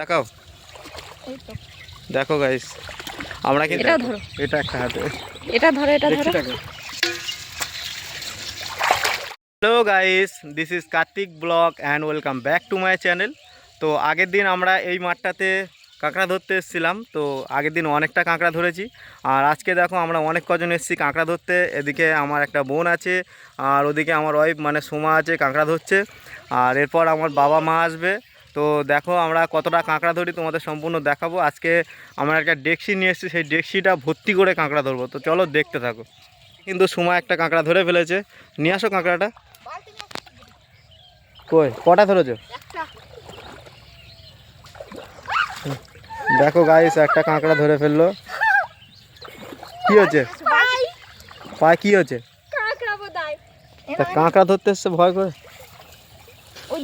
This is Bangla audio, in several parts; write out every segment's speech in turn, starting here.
দেখাও। দেখো গাইস আমরা কিন্তু এটা ধরো। এটা একটা হাতে। এটা ধরো এটা ধরো। Hello guys this is Kartik blog and welcome back to my channel তো আগের দিন আমরা এই মাঠটাতে কাঁকড়া ধরতে এসেছিলাম। তো আগের দিন অনেকটা কাঁকড়া ধরেছি। আর আজকে দেখো আমরা অনেক কজন এসেছি কাঁকড়া ধরতে। এদিকে আমার একটা বোন আছে আর ওদিকে আমার ওয়াইফ মানে সোমা আছে কাঁকড়া ধরছে। আর এরপর আমার বাবা মা আসবে। তো দেখো আমরা কতটা কাঁকড়া ধরি তোমাদের সম্পূর্ণ দেখাবো। আজকে আমরা একটা ডেকসি নিয়ে এসেছি, সেই ডেকসিটা ভর্তি করে কাঁকড়া ধরবো। তো চলো দেখতে থাকো। কিন্তু সময় একটা কাঁকড়া ধরে ফেলেছে। নিয়ে আসো কাঁকড়াটা। কই? কটা ধরেছো? দেখো গাইস একটা কাঁকড়া ধরে ফেলল। কি হচ্ছে পায়ে কি হচ্ছে কাঁকড়া ধরতে এসছে ভয় করে। ওই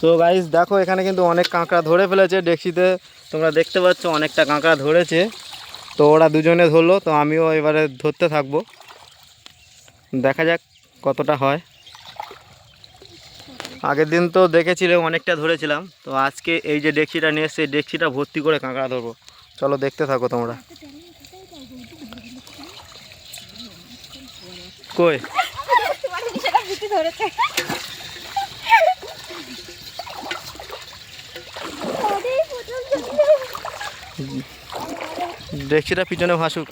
তো গাইস দেখো এখানে কিন্তু অনেক কাঁকড়া ধরে ফেলেছে ডেক্সিতে তোমরা দেখতে পাচ্ছ অনেকটা কাঁকড়া ধরেছে। তো ওরা দুজনে ধরলো তো আমিও এবারে ধরতে থাকব। দেখা যাক কতটা হয়। আগের দিন তো দেখেছিলে অনেকটা ধরেছিলাম। তো আজকে এই যে ডেক্সিটা নিয়ে এসছে ডেক্সিটা ভর্তি করে কাঁকড়া ধরবো। চলো দেখতে থাকো তোমরা। কই? ধরেছে। ডেক্সিটা পিছনে ভাসুক।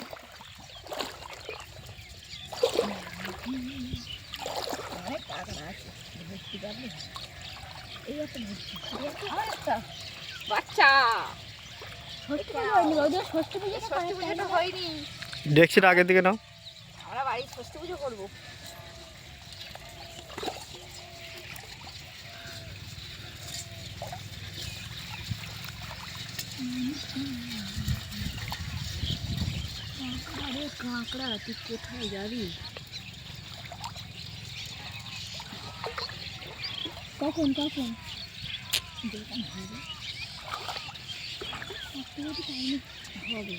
বাচ্চা। হয়নি। ডেক্সিটা আগের দিকে নাও। আমরা বাড়ি ষষ্ঠী পুজো করব। কাঁকড়া তুই কোথায় যাবি? কখন কখন? হবে।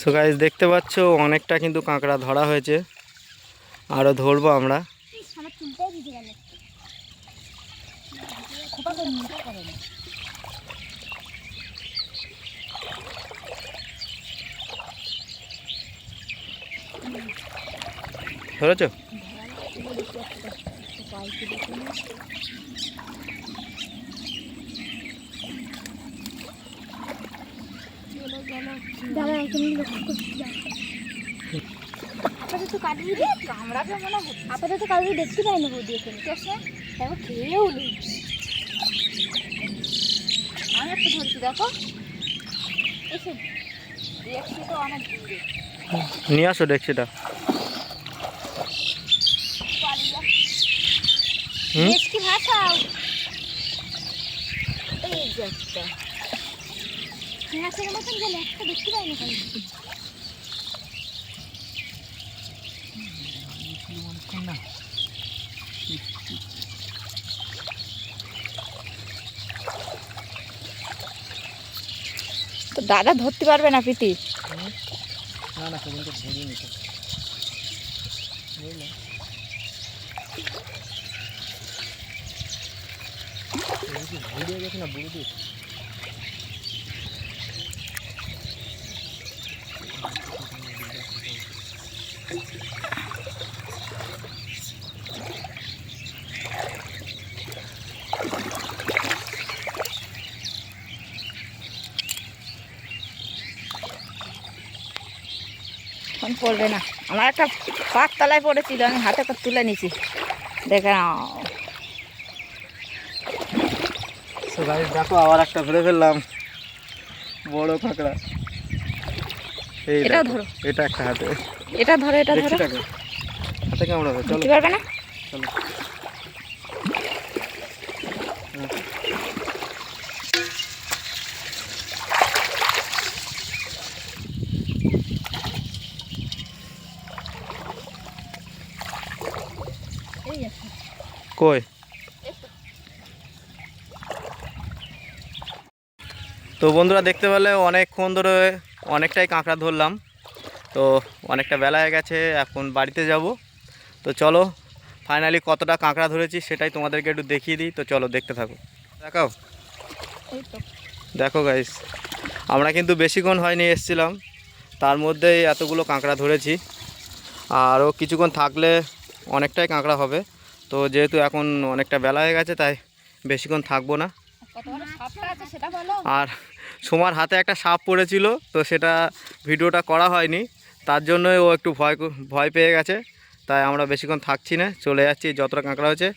সো গাইজ দেখতে পাচ্ছ অনেকটা কিন্তু কাঁকড়া ধরা হয়েছে। আরও ধরবো আমরা। আমার চুলটাই ভিজে গেল খোপা করে নিতে পারে না ধরেছো? আপাতত দিয়ে কামড়াবে দেখতে পাই না বৌদি এখানে। কেসে দেখো খেয়েও আমি একটা ধরছি দেখো। এসে। দেখছি তো অনেক দূরে। নিয়ে আসো ডেক্সিটা। দেশ কি ভাষাও। এই যে একটা। মতন গেলে একটা দেখতে পাই দাদা ধরতে পারবে না প্রীতি। না না সেদিন তো নিতে বুঝলে না বুড়ো দিয়ে ফোন পড়বে না। আমার একটা পাত তলায় পড়েছিল আমি হাতে করে তুলে নিছি। দেখে দেখো আবার একটা ধরে ফেললাম। বড় কাঁকড়া এই এটাও ধরো। এটা একটা হাতে। এটা ধরো এটা ধরো। হাতে কামড়াবে চলো। পারবে না? চলো। কই? তো বন্ধুরা দেখতে পেলে অনেকক্ষণ ধরে অনেকটাই কাঁকড়া ধরলাম। তো অনেকটা বেলা হয়ে গেছে এখন বাড়িতে যাব। তো চলো ফাইনালি কতটা কাঁকড়া ধরেছি সেটাই তোমাদেরকে একটু দেখিয়ে দিই। তো চলো দেখতে থাকো। দেখাও। দেখো গাইস আমরা কিন্তু বেশিক্ষণ হয়নি এসছিলাম। তার মধ্যেই এতগুলো কাঁকড়া ধরেছি। আরও কিছুক্ষণ থাকলে অনেকটাই কাঁকড়া হবে। তো যেহেতু এখন অনেকটা বেলা হয়ে গেছে, তাই বেশিক্ষণ থাকব না। আর সোমার হাতে একটা সাপ পড়েছিল, তো সেটা ভিডিওটা করা হয়নি। তার জন্যই ও একটু ভয় ভয় পেয়ে গেছে। তাই আমরা বেশিক্ষণ থাকছি না, চলে যাচ্ছি, যতটা কাঁকড়া হয়েছে,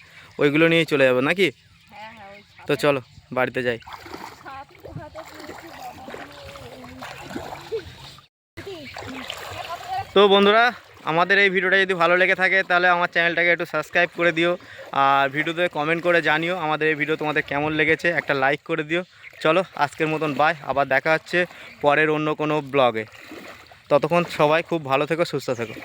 ওইগুলো নিয়েই চলে যাব নাকি? তো চলো, বাড়িতে যাই। তো বন্ধুরা আমাদের এই ভিডিওটা যদি ভালো লেগে থাকে, তাহলে আমার চ্যানেলটাকে একটু সাবস্ক্রাইব করে দিও। আর ভিডিওতে কমেন্ট করে জানিও আমাদের এই ভিডিও তোমাদের কেমন লেগেছে, একটা লাইক করে দিও। চলো, আজকের মতন বাই আবার দেখা হচ্ছে পরের অন্য কোনো ব্লগে ততক্ষণ সবাই খুব ভালো থেকো, সুস্থ থেকো।